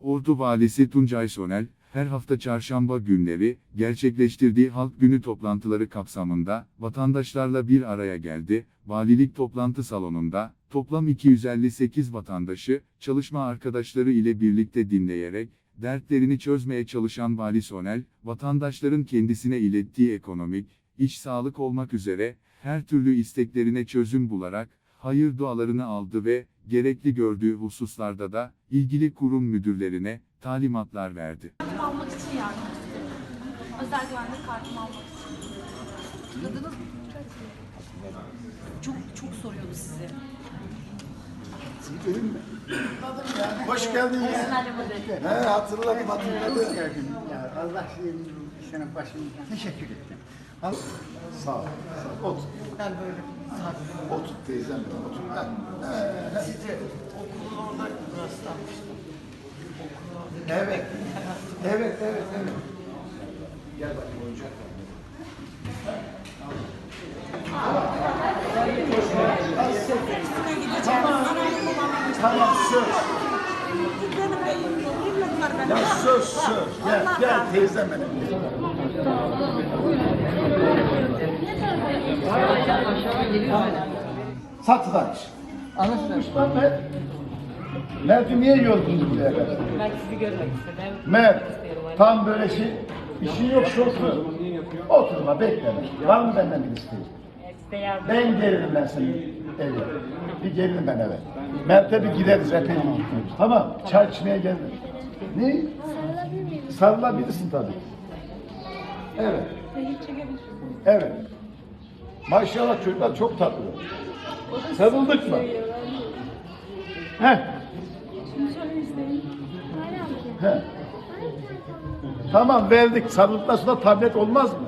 Ordu Valisi Tuncay Sonel, her hafta çarşamba günleri, gerçekleştirdiği halk günü toplantıları kapsamında, vatandaşlarla bir araya geldi, valilik toplantı salonunda, toplam 258 vatandaşı, çalışma arkadaşları ile birlikte dinleyerek, dertlerini çözmeye çalışan Vali Sonel, vatandaşların kendisine ilettiği ekonomik, iç sağlık olmak üzere, her türlü isteklerine çözüm bularak, hayır dualarını aldı ve, gerekli gördüğü hususlarda da, ilgili kurum müdürlerine, talimatlar verdi. Almak için yardım istedim. Özel güvenlik kartımı almak için. Mı? Çok çok soruyordu sizi. Hoş geldin ya. He hatırladım hatırladım. Hoş geldin. Ya Allah senin senin başımızdan teşekkür ettim. Al, Sağ ol. Sağ ol. Otur. Ben böyle Otur teyzem benim otur. Ha. size okulun orada rastlamıştım. Evet. Evet evet evet. Gel bak oyuncak. Tamam. Tamam söz. Ya söz söz. Gel gel teyzem benim. Anlaşılır. Lan Mert. Mert'i niye yordun buraya kadar? Ben sizi görmek istedim. Mert, tam böyle şey, işin yok şoför. Oturma, bekleme. Var mı benden bir yardım Ben gelirim ben senin eve. Bir gelirim ben eve. Mert'e bir gideriz, epey bir gidiyoruz. Tamam, çay içmeye gelirim. Ne? Sarılabilirsin tabii. Evet. Evet. Maşallah çocuklar çok tatlı. Sarıldık mı? Heh. He. Tamam verdik. Sarıldıktan sonra tablet olmaz mı?